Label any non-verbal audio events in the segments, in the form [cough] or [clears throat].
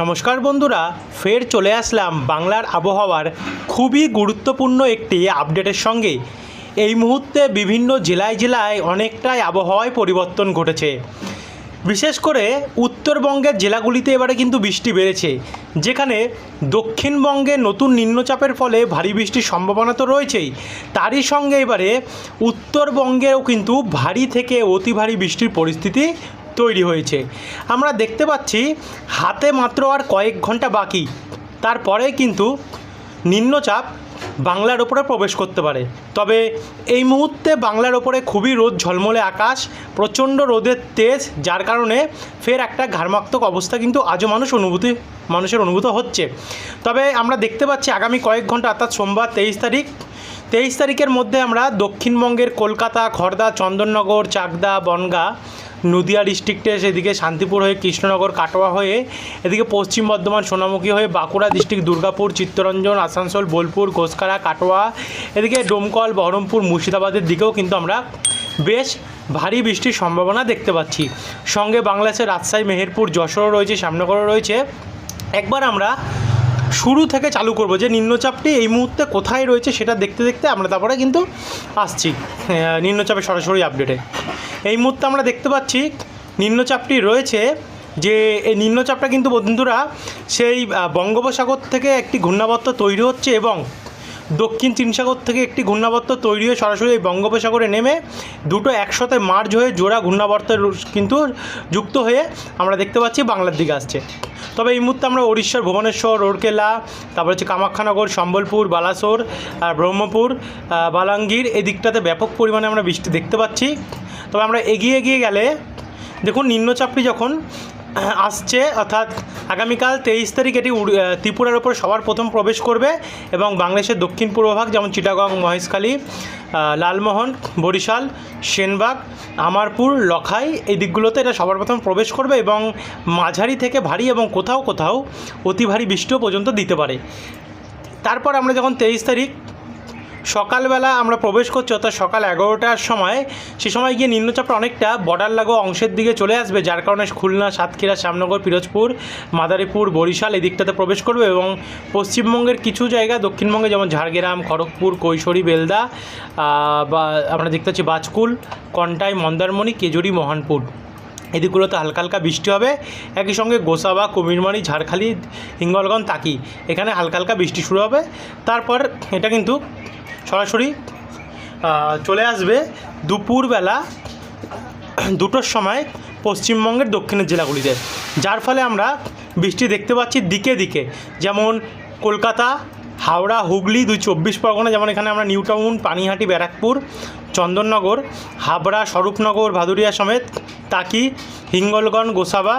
নমস্কার বন্ধুরা, ফের চলে আসলাম বাংলার আবহাওয়ার খুবই গুরুত্বপূর্ণ একটি আপডেটের সঙ্গে। এই মুহূর্তে বিভিন্ন জেলায় জেলায় অনেকটাই আবহাওয়ায় পরিবর্তন ঘটেছে। বিশেষ করে উত্তরবঙ্গের জেলাগুলিতে এবারে কিন্তু বৃষ্টি বেড়েছে, যেখানে দক্ষিণবঙ্গে নতুন নিম্নচাপের ফলে ভারী বৃষ্টির সম্ভাবনা তো রয়েছেই। তারই সঙ্গে এবারে উত্তরবঙ্গেও কিন্তু ভারী থেকে অতি ভারী বৃষ্টির পরিস্থিতি তৈরি হয়েছে। আমরা দেখতে পাচ্ছি হাতে মাত্র আর কয়েক ঘণ্টা বাকি। তারপরে কিন্তু নিম্নচাপ বাংলার ওপরে প্রবেশ করতে পারে। তবে এই মুহূর্তে বাংলার ওপরে খুবই রোদ, ঝলমলে আকাশ, প্রচণ্ড রোদের তেজ, যার কারণে ফের একটা ঘাড়মাক্তক অবস্থা কিন্তু আজও মানুষ অনুভূতি, মানুষের অনুভূত হচ্ছে। তবে আমরা দেখতে পাচ্ছি আগামী কয়েক ঘণ্টা, অর্থাৎ সোমবার তেইশ তারিখ, তেইশ তারিখের মধ্যে আমরা দক্ষিণবঙ্গের কলকাতা খড়দা চন্দননগর, চাকদা, বনগাঁ নদিয়া ডিস্ট্রিক্টে সেদিকে শান্তিপুর হয়ে কৃষ্ণনগর, কাটোয়া হয়ে এদিকে পশ্চিম বর্ধমান, সোনামুখী হয়ে বাঁকুড়া ডিস্ট্রিক্ট, দুর্গাপুর, চিত্তরঞ্জন, আসানসোল, বোলপুর ঘোষকারা কাটোয়া, এদিকে ডোমকল, বহরমপুর, মুর্শিদাবাদের দিকেও কিন্তু আমরা বেশ ভারী বৃষ্টির সম্ভাবনা দেখতে পাচ্ছি। সঙ্গে বাংলাদেশের রাজশাহী, মেহেরপুর, যশোরও রয়েছে, শ্যামনগরও রয়েছে। একবার আমরা শুরু থেকে চালু করব যে নিম্নচাপটি এই মুহূর্তে কোথায় রয়েছে সেটা দেখতে দেখতে আমরা তারপরে কিন্তু আসছি। নিম্নচাপে সরাসরি আপডেটে। এই মুহূর্তে আমরা দেখতে পাচ্ছি নিম্নচাপটি রয়েছে যে এই নিম্নচাপটা কিন্তু বন্ধুরা সেই বঙ্গোপসাগর থেকে একটি ঘূর্ণাবর্ত তৈরি হচ্ছে এবং দক্ষিণ চীন সাগর থেকে একটি ঘূর্ণাবর্ত তৈরি হয়ে সরাসরি এই বঙ্গোপসাগরে নেমে দুটো একসাথে মার্জ হয়ে জোড়া ঘূর্ণাবর্তের কিন্তু যুক্ত হয়ে আমরা দেখতে পাচ্ছি বাংলার দিকে আসছে। তবে এই মুহূর্তে আমরা উড়িষ্যার ভুবনেশ্বর রোরকেলা তারপর হচ্ছে কামাখ্যানগর, সম্বলপুর, বালাসোর, আর ব্রহ্মপুর বালাঙ্গীর, এই দিকটাতে ব্যাপক পরিমাণে আমরা বৃষ্টি দেখতে পাচ্ছি। তবে আমরা এগিয়ে এগিয়ে গেলে দেখুন, নিম্নচাপটি যখন আসছে, অর্থাৎ আগামীকাল তেইশ তারিখ এটি ত্রিপুরার ওপর সবার প্রথম প্রবেশ করবে এবং বাংলাদেশের দক্ষিণ পূর্ব ভাগ, যেমন চিটাগং, মহেশখালী লালমোহন, বরিশাল, সেনবাগ, আমারপুর, লখাই, এই দিকগুলোতে এটা সবার প্রথম প্রবেশ করবে এবং মাঝারি থেকে ভারী এবং কোথাও কোথাও অতি ভারী বৃষ্টিও পর্যন্ত দিতে পারে। তারপর আমরা যখন তেইশ তারিখ সকালবেলা আমরা প্রবেশ করছি, অর্থাৎ সকাল এগারোটার সময়। সে সময় গিয়ে নিম্নচাপটা অনেকটা বর্ডার লাগো অংশের দিকে চলে আসবে, যার কারণে খুলনা, সাতক্ষীরা, শ্যামনগর, পিরোজপুর, মাদারীপুর, বরিশাল এই দিকটাতে প্রবেশ করবে এবং পশ্চিমবঙ্গের কিছু জায়গা, দক্ষিণবঙ্গে যেমন ঝাড়গ্রাম, খড়গপুর, কৈশোরী, বেলদা বা আমরা দেখতে পাচ্ছি বাজকুল, কন্টাই, মন্দারমণি, কেজুরি, মোহনপুর। এদিকগুলোতে হালকা হালকা বৃষ্টি হবে। একই সঙ্গে গোসাবা, কুমিরমারি, ঝাড়খালি, হিঙ্গলগঞ্জ, তাকি, এখানে হালকা হালকা বৃষ্টি শুরু হবে। তারপর এটা কিন্তু সরাসরি চলে আসবে দুপুরবেলা দুটোর সময় পশ্চিমবঙ্গের দক্ষিণের জেলাগুলিতে। যার ফলে আমরা বৃষ্টি দেখতে পাচ্ছি দিকে দিকে। যেমন কলকাতা, হাওড়া, হুগলি, দুই চব্বিশ পরগনা, যেমন এখানে আমরা নিউ টাউন পানিহাটি, ব্যারাকপুর, চন্দননগর, হাবড়া, স্বরূপনগর, ভাদুরিয়া সমেত তাকি হিঙ্গলগঞ্জ, গোসাবা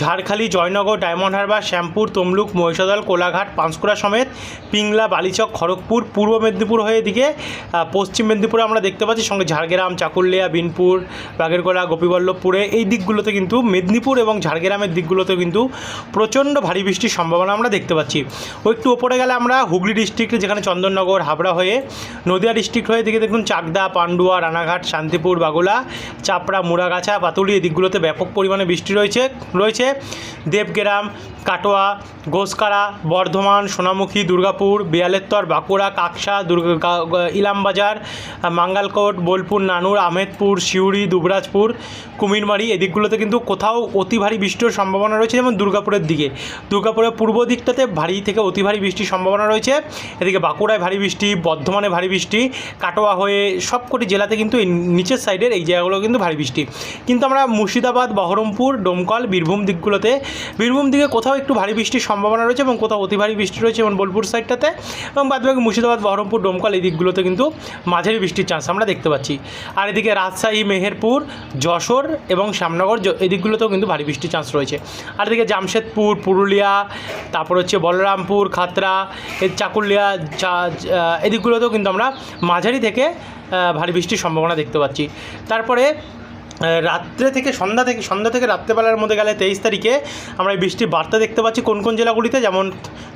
ঝাড়খালি, জয়নগর, ডায়মন্ড হারবার, শ্যামপুর, তমলুক, মহিষাদল, কোলাঘাট, পাঁশকুড়া সমেত পিংলা, বালিচক, খড়গপুর, পূর্ব মেদিনীপুর হয়ে এদিকে পশ্চিম মেদিনীপুরে আমরা দেখতে পাচ্ছি সঙ্গে ঝাড়গ্রাম, চাকুলিয়া, বিনপুর বাগেরকোলা গোপীবল্লভপুরে। এই দিকগুলোতে কিন্তু মেদিনীপুর এবং ঝাড়গ্রামের দিকগুলোতে কিন্তু প্রচণ্ড ভারী বৃষ্টির সম্ভাবনা আমরা দেখতে পাচ্ছি। ও একটু ওপরে গেলে আমরা হুগলি ডিস্ট্রিক্টে, যেখানে চন্দননগর, হাবড়া হয়ে নদিয়া ডিস্ট্রিক্ট হয়ে দিকে দেখুন চাকদা, পান্ডুয়া, রানাঘাট, শান্তিপুর, বাগুলা, চাপড়া, মুড়াগাছা, পাতুলি এই দিকগুলোতে ব্যাপক পরিমাণে বৃষ্টি রয়েছে রয়েছে। দেবগ্রাম, কাটোয়া ঘোষকারা বর্ধমান, সোনামুখী, দুর্গাপুর, বিয়ালেত্তর, বাঁকুড়া, কাকসা, দুর্গা ইলামবাজার, মাঙ্গালকোট, বোলপুর, নানুর, আহমেদপুর, সিউড়ি, দুবরাজপুর, কুমিরমারি, এদিকগুলোতে কিন্তু কোথাও অতি ভারী বৃষ্টির সম্ভাবনা রয়েছে যেমন দুর্গাপুরের দিকে। দুর্গাপুরের পূর্ব দিকটাতে ভারী থেকে অতি ভারী বৃষ্টির সম্ভাবনা রয়েছে। এদিকে বাঁকুড়ায় ভারী বৃষ্টি, বর্ধমানে ভারী বৃষ্টি, কাটোয়া হয়ে সবকটি জেলাতে কিন্তু এই নিচের সাইডের এই জায়গাগুলো কিন্তু ভারী বৃষ্টি। কিন্তু আমরা মুর্শিদাবাদ, বহরমপুর, ডোমকল, বীরভূম দিকগুলোতে। বীরভূম দিকে কোথাও একটু ভারী বৃষ্টির সম্ভাবনা রয়েছে এবং কোথাও অতি ভারী বৃষ্টি রয়েছে যেমন বোলপুর সাইডটাতে এবং বাদবাকি মুর্শিদাবাদ, বহরমপুর, ডোমকল এই দিকগুলোতে কিন্তু মাঝারি বৃষ্টির চান্স আমরা দেখতে পাচ্ছি। আর এদিকে রাজশাহী, মেহেরপুর, যশোর এবং শ্যামনগর জ- এই দিকগুলোতেও কিন্তু ভারী বৃষ্টির চান্স রয়েছে। আর এদিকে জামশেদপুর, পুরুলিয়া, তারপর হচ্ছে বলরামপুর, খাতরা এই চাকুলিয়া এদিকগুলোতেও কিন্তু আমরা মাঝারি থেকে ভারী বৃষ্টির সম্ভাবনা দেখতে পাচ্ছি। তারপরে রাত্রে থেকে সন্ধ্যা থেকে সন্ধ্যা থেকে রাত্রেবেলার মধ্যে গেলে তেইশ তারিখে আমরা এই বৃষ্টির বার্তা দেখতে পাচ্ছি কোন কোন জেলাগুলিতে, যেমন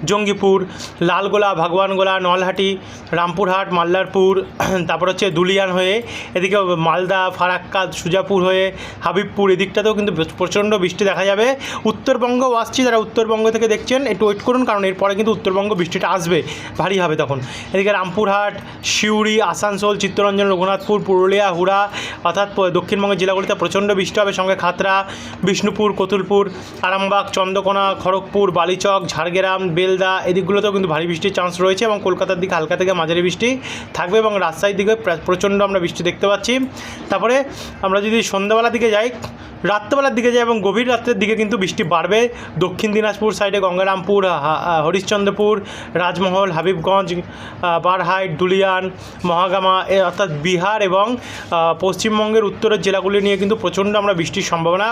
জঙ্গিপুর, লালগোলা ভাগবানগোলা নলহাটি, রামপুরহাট, মাল্লারপুর, [clears throat] তারপর হচ্ছে দুলিয়ান হয়ে, এদিকে মালদা, ফারাক্কা, সুজাপুর হয়ে, হাবিবপুর, এদিকটাতেও কিন্তু প্রচণ্ড বৃষ্টি দেখা যাবে। উত্তরবঙ্গও আসছে, যারা উত্তরবঙ্গ থেকে দেখছেন, একটু ওয়েট করুন, কারণ এরপরে কিন্তু উত্তরবঙ্গ বৃষ্টিটা আসবে, ভারী হবে তখন। এদিকে রামপুরহাট, সিউড়ি, আসানসোল, চিত্তরঞ্জন, রঘুনাথপুর, পুরুলিয়া, হুড়া, অর্থাৎ দক্ষিণবঙ্গের জেলাগুলিতে প্রচণ্ড বৃষ্টি হবে। সঙ্গে খাতরা বিষ্ণুপুর, কতুলপুর, আরামবাগ, চন্দ্রকোনা, খড়গপুর, বালিচক, ঝাড়গ্রাম, বেলদা, এদিকগুলোতেও কিন্তু ভারী বৃষ্টির চান্স রয়েছে এবং কলকাতার দিকে হালকা থেকে মাঝারি বৃষ্টি থাকবে এবং রাজশাহীর দিকে প্রা- প্রচণ্ড আমরা বৃষ্টি দেখতে পাচ্ছি। তারপরে আমরা যদি সন্ধ্যাবেলার দিকে যাই রাত্রেবেলার দিকে যায় এবং গভীর রাত্রের দিকে কিন্তু বৃষ্টি বাড়বে। দক্ষিণ দিনাজপুর সাইডে গঙ্গারামপুর হরিশ্চন্দ্রপুর, রাজমহল, হাবিবগঞ্জ বারহাইট দুলিয়ান, মহাগামা অর্থাৎ বিহার এবং পশ্চিমবঙ্গের উত্তরের জেলাগুলি নিয়ে কিন্তু প্রচণ্ড আমরা বৃষ্টির সম্ভাবনা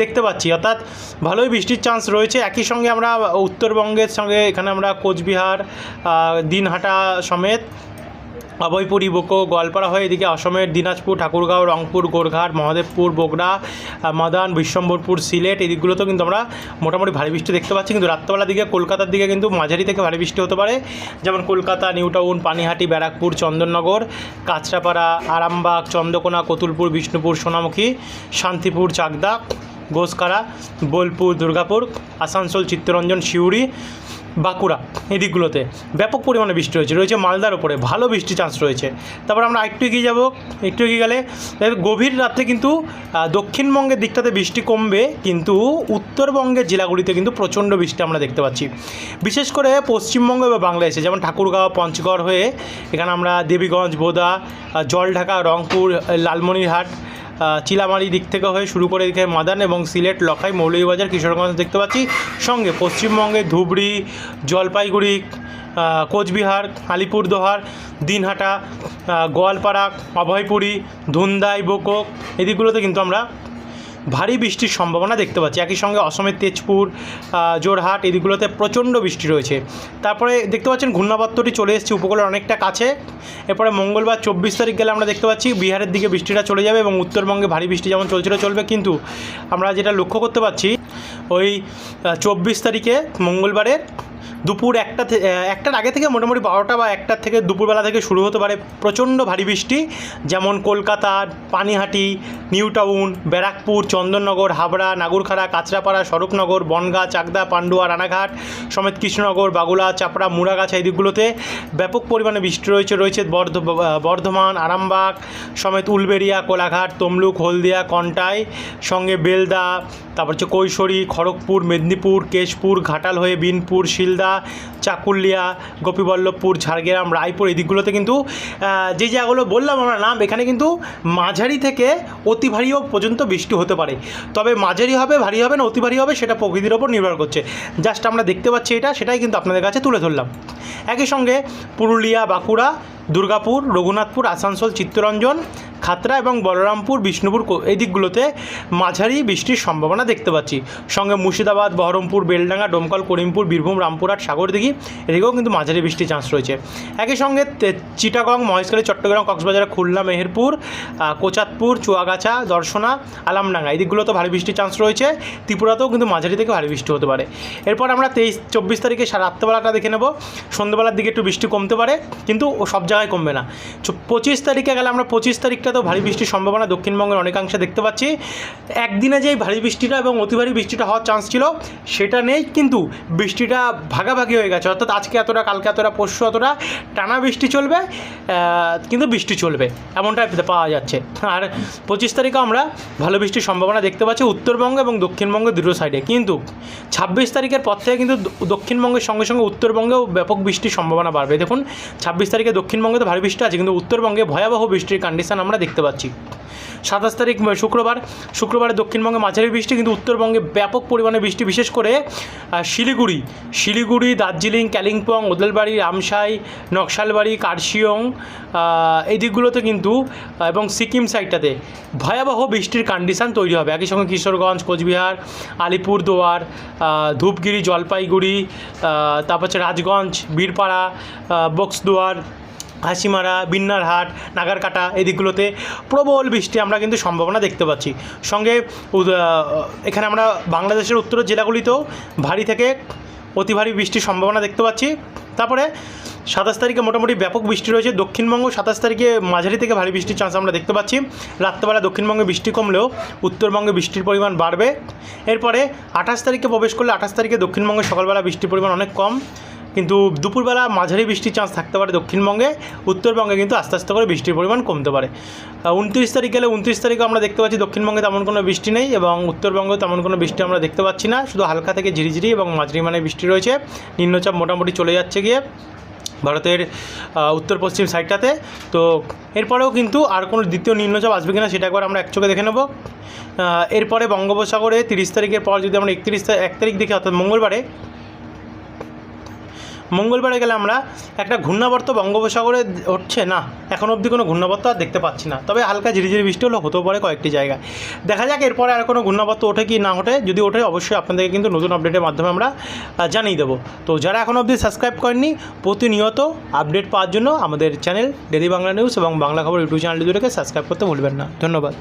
দেখতে পাচ্ছি। অর্থাৎ ভালোই বৃষ্টির চান্স রয়েছে। একই সঙ্গে আমরা উত্তরবঙ্গের সঙ্গে এখানে আমরা কোচবিহার দিনহাটা সমেত অভয়পুরী, বোকো, গোয়ালপাড়া হয়ে এদিকে অসমের দিনাজপুর, ঠাকুরগাঁও, রংপুর, গোরঘাট, মহাদেবপুর, বগুড়া মাদান বিশ্বম্বরপুর সিলেট এই দিকগুলোতেও কিন্তু আমরা মোটামুটি ভারী বৃষ্টি দেখতে পাচ্ছি। কিন্তু রাত্রেবেলার দিকে কলকাতার দিকে কিন্তু মাঝারি থেকে ভারী বৃষ্টি হতে পারে। যেমন কলকাতা, নিউ টাউন, পানিহাটি, ব্যারাকপুর, চন্দননগর, কাঁচরাপাড়া, আরামবাগ, চন্দ্রকোনা, কতুলপুর, বিষ্ণুপুর, সোনামুখী, শান্তিপুর, চাকদা, ঘোষকারা, বোলপুর, দুর্গাপুর, আসানসোল, চিত্তরঞ্জন, সিউড়ি বাঁকুড়া, এই দিকগুলোতে। ব্যাপক পরিমাণে বৃষ্টি হয়েছে। রয়েছে মালদার ওপরে ভালো বৃষ্টির চান্স রয়েছে। তারপর আমরা একটু এগিয়ে যাব। একটু এগিয়ে গেলে গভীর রাত্রে কিন্তু দক্ষিণবঙ্গের দিকটাতে বৃষ্টি কমবে, কিন্তু উত্তরবঙ্গের জেলাগুলিতে কিন্তু প্রচণ্ড বৃষ্টি আমরা দেখতে পাচ্ছি। বিশেষ করে পশ্চিমবঙ্গ এবং বাংলাদেশে যেমন ঠাকুরগাঁও, পঞ্চগড় হয়ে, এখানে আমরা দেবীগঞ্জ, বোদা জলঢাকা, রংপুর লালমনিরহাট চিলামারি দিক থেকে হয়ে শুরু করে এদিকে মাদান এবং সিলেট, লখাই, মৌলভীবাজার, কিশোরগঞ্জ দেখতে পাচ্ছি। সঙ্গে পশ্চিমবঙ্গে ধুবড়ি, জলপাইগুড়ি কোচবিহার আলিপুরদোহার দিনহাটা গোয়ালপাড়া, অভয়পুরী, ধুন্দাই বোকক এদিকগুলোতে কিন্তু আমরা ভারী বৃষ্টির সম্ভাবনা দেখতে পাচ্ছি। একই সঙ্গে অসমের তেজপুর জোরহাট এদিকগুলোতে প্রচণ্ড বৃষ্টি রয়েছে। তারপরে দেখতে পাচ্ছেন ঘূর্ণাবর্তটি চলে এসেছে উপকূলের অনেকটা কাছে। এরপরে মঙ্গলবার চব্বিশ তারিখ গেলে আমরা দেখতে পাচ্ছি বিহারের দিকে বৃষ্টিটা চলে যাবে এবং উত্তরবঙ্গে ভারী বৃষ্টি যেমন চলছিল চলবে। কিন্তু আমরা যেটা লক্ষ্য করতে পারছি, ওই চব্বিশ তারিখে মঙ্গলবারের দুপুর একটা একটার আগে থেকে মোটামুটি বারোটা বা একটার থেকে দুপুরবেলা থেকে শুরু হতে পারে প্রচণ্ড ভারী বৃষ্টি। যেমন কলকাতার পানিহাটি, নিউ টাউন, ব্যারাকপুর, চন্দননগর, হাবড়া, নাগুরখাড়া, কাঁচরাপাড়া, স্বরূপনগর, বনগাঁ, চাকদা, পান্ডুয়া, রানাঘাট, সমেত কৃষ্ণনগর, বাগুলা, চাপড়া, মুড়াগাছা এই দিকগুলোতে ব্যাপক পরিমাণে বৃষ্টি রয়েছে রয়েছে বর্ধ বর্ধমান, আরামবাগ, সমেত উলবেড়িয়া, কোলাঘাট, তমলুক, হলদিয়া, কন্টাই, সঙ্গে বেলদা, তারপর হচ্ছে কৈশোরী, খড়গপুর, মেদিনীপুর, কেশপুর, ঘাটাল হয়ে বিনপুর, শিলদা চাকুলিয়া, গোপীবল্লভপুর, ঝাড়গ্রাম, রায়পুর এই দিকগুলোতে কিন্তু যে জায়গাগুলো বললাম আমরা নাম, এখানে কিন্তু মাঝারি থেকে অতি ভারীও পর্যন্ত বৃষ্টি হতে পারে। তবে মাঝারি হবে, ভারী হবে না অতি ভারী হবে সেটা প্রকৃতির ওপর নির্ভর করছে। জাস্ট আমরা দেখতে পাচ্ছি এটা, সেটাই কিন্তু আপনাদের কাছে তুলে ধরলাম। একই সঙ্গে পুরুলিয়া, বাঁকুড়া দুর্গাপুর, রঘুনাথপুর, আসানসোল, চিত্তরঞ্জন খাতরা এবং বলরামপুর, বিষ্ণুপুর এই দিকগুলোতে মাঝারি বৃষ্টির সম্ভাবনা দেখতে পাচ্ছি। সঙ্গে মুর্শিদাবাদ, বহরমপুর, বেলডাঙ্গা, ডোমকল, করিমপুর, বীরভূম, রামপুরহাট, সাগরদিঘি, এদিকেও কিন্তু মাঝারি বৃষ্টির চান্স রয়েছে। একই সঙ্গে চিটাগং, মহেশখালী, চট্টগ্রাম, কক্সবাজার, খুলনা, মেহেরপুর কোচাতপুর, চুয়াগাছা, দর্শনা, আলামডাঙ্গা, এই দিকগুলোতে ভারী বৃষ্টির চান্স রয়েছে। ত্রিপুরাতেও কিন্তু মাঝারি থেকে ভারী বৃষ্টি হতে পারে। এরপর আমরা তেইশ, চব্বিশ তারিখে রাত্রেবেলাটা দেখে নেব। সন্ধ্যেবেলার দিকে একটু বৃষ্টি কমতে পারে, কিন্তু সব জায়গায় কমবে না। পঁচিশ তারিখে গেলে আমরা পঁচিশ তারিখটাতেও ভারী বৃষ্টির সম্ভাবনা দক্ষিণবঙ্গের অনেকাংশে দেখতে পাচ্ছি। একদিনে যেই ভারী বৃষ্টিটা এবং অতি ভারী বৃষ্টিটা হওয়ার চান্স ছিল, সেটা নেই, কিন্তু বৃষ্টিটা ভাগাভাগি হয়ে গেছে। অর্থাৎ আজকে এতটা, কালকে এতটা, পরশু এতটা টানা বৃষ্টি চলবে কিন্তু বৃষ্টি চলবে এমনটা পাওয়া যাচ্ছে। আর পঁচিশ তারিখে আমরা ভালো বৃষ্টির সম্ভাবনা দেখতে পাচ্ছি উত্তরবঙ্গ এবং দক্ষিণবঙ্গ দুটো সাইডে কিন্তু ছাব্বিশ তারিখের পর থেকে কিন্তু দক্ষিণবঙ্গের সঙ্গে সঙ্গে উত্তরবঙ্গেও ব্যাপক বৃষ্টির সম্ভাবনা বাড়বে। দেখুন, ছাব্বিশ তারিখে দক্ষিণবঙ্গে তো ভারী বৃষ্টি আছে, কিন্তু উত্তরবঙ্গে ভয়াবহ বৃষ্টির কন্ডিশন আমরা দেখতে পাচ্ছি। সাতাশ তারিখ শুক্রবার, শুক্রবারে দক্ষিণবঙ্গে মাঝারি বৃষ্টি, কিন্তু উত্তরবঙ্গে ব্যাপক পরিমাণে বৃষ্টি, বিশেষ করে শিলিগুড়ি। শিলিগুড়ি, দার্জিলিং, কালিম্পং, ওদেলবাড়ি, রামসাই, নকশালবাড়ি, কার্শিয়ং এই দিকগুলোতে কিন্তু এবং সিকিম সাইডটাতে ভয়াবহ বৃষ্টির কন্ডিশান তৈরি হবে। একই সঙ্গে কিশোরগঞ্জ, কোচবিহার আলিপুরদুয়ার ধূপগিরি, জলপাইগুড়ি তারপর হচ্ছে রাজগঞ্জ, বীরপাড়া বক্সদুয়ার হাসিমারা বিন্নারহাট, নাগারকাটা এই দিকগুলোতে প্রবল বৃষ্টি আমরা কিন্তু সম্ভাবনা দেখতে পাচ্ছি। সঙ্গে এখানে আমরা বাংলাদেশের উত্তরের জেলাগুলিতেও ভারী থেকে অতি ভারী বৃষ্টির সম্ভাবনা দেখতে পাচ্ছি। তারপরে সাতাশ তারিখে মোটামুটি ব্যাপক বৃষ্টি রয়েছে। দক্ষিণবঙ্গ সাতাশ তারিখে মাঝারি থেকে ভারী বৃষ্টির চান্স আমরা দেখতে পাচ্ছি। রাত্রেবেলা দক্ষিণবঙ্গে বৃষ্টি কমলেও উত্তরবঙ্গে বৃষ্টির পরিমাণ বাড়বে। এরপরে আঠাশ তারিখে প্রবেশ করলে আঠাশ তারিখে দক্ষিণবঙ্গে সকালবেলা বৃষ্টির পরিমাণ অনেক কম। কিন্তু দুপুরবেলা মাঝারি বৃষ্টির চান্স থাকতে পারে দক্ষিণবঙ্গে, উত্তরবঙ্গে কিন্তু আস্তে আস্তে করে বৃষ্টির পরিমাণ কমতে পারে। উনত্রিশ তারিখ গেলে উনত্রিশ তারিখে আমরা দেখতে পাচ্ছি দক্ষিণবঙ্গে তেমন কোনো বৃষ্টি নেই এবং উত্তরবঙ্গেও তেমন কোনো বৃষ্টি আমরা দেখতে পাচ্ছি না। শুধু হালকা থেকে ঝিরিঝিরি এবং মাঝারি মানে বৃষ্টি রয়েছে। নিম্নচাপ মোটামুটি চলে যাচ্ছে গিয়ে ভারতের উত্তর পশ্চিম সাইডটাতে তো এরপরেও কিন্তু আর কোনো দ্বিতীয় নিম্নচাপ আসবে কিনা সেটা একবার আমরা এক চোখে দেখে নেব। এরপরে বঙ্গোপসাগরে তিরিশ তারিখের পর যদি আমরা একত্রিশ এক তারিখ দেখি, অর্থাৎ মঙ্গলবারে মঙ্গলবারে গেলে আমরা একটা ঘূর্ণাবর্ত বঙ্গোপসাগরে হচ্ছে না, এখন অবধি কোনো ঘূর্ণাবর্ত আর দেখতে পাচ্ছি না। তবে হালকা ঝিরিঝিরি বৃষ্টি হলো হতেও পারে কয়েকটি জায়গায়। দেখা যাক এরপরে আর কোনো ঘূর্ণাবর্ত ওঠে কি না ওঠে। যদি ওঠে, অবশ্যই আপনাদেরকে কিন্তু নতুন আপডেটের মাধ্যমে আমরা জানিয়ে দেবো। তো যারা এখন অবধি সাবস্ক্রাইব করেননি, প্রতিনিয়ত আপডেট পাওয়ার জন্য আমাদের চ্যানেল ডেলি বাংলা নিউজ এবং বাংলা খবর ইউটিউব চ্যানেল দুটোকে সাবস্ক্রাইব করতে ভুলবেন না। ধন্যবাদ।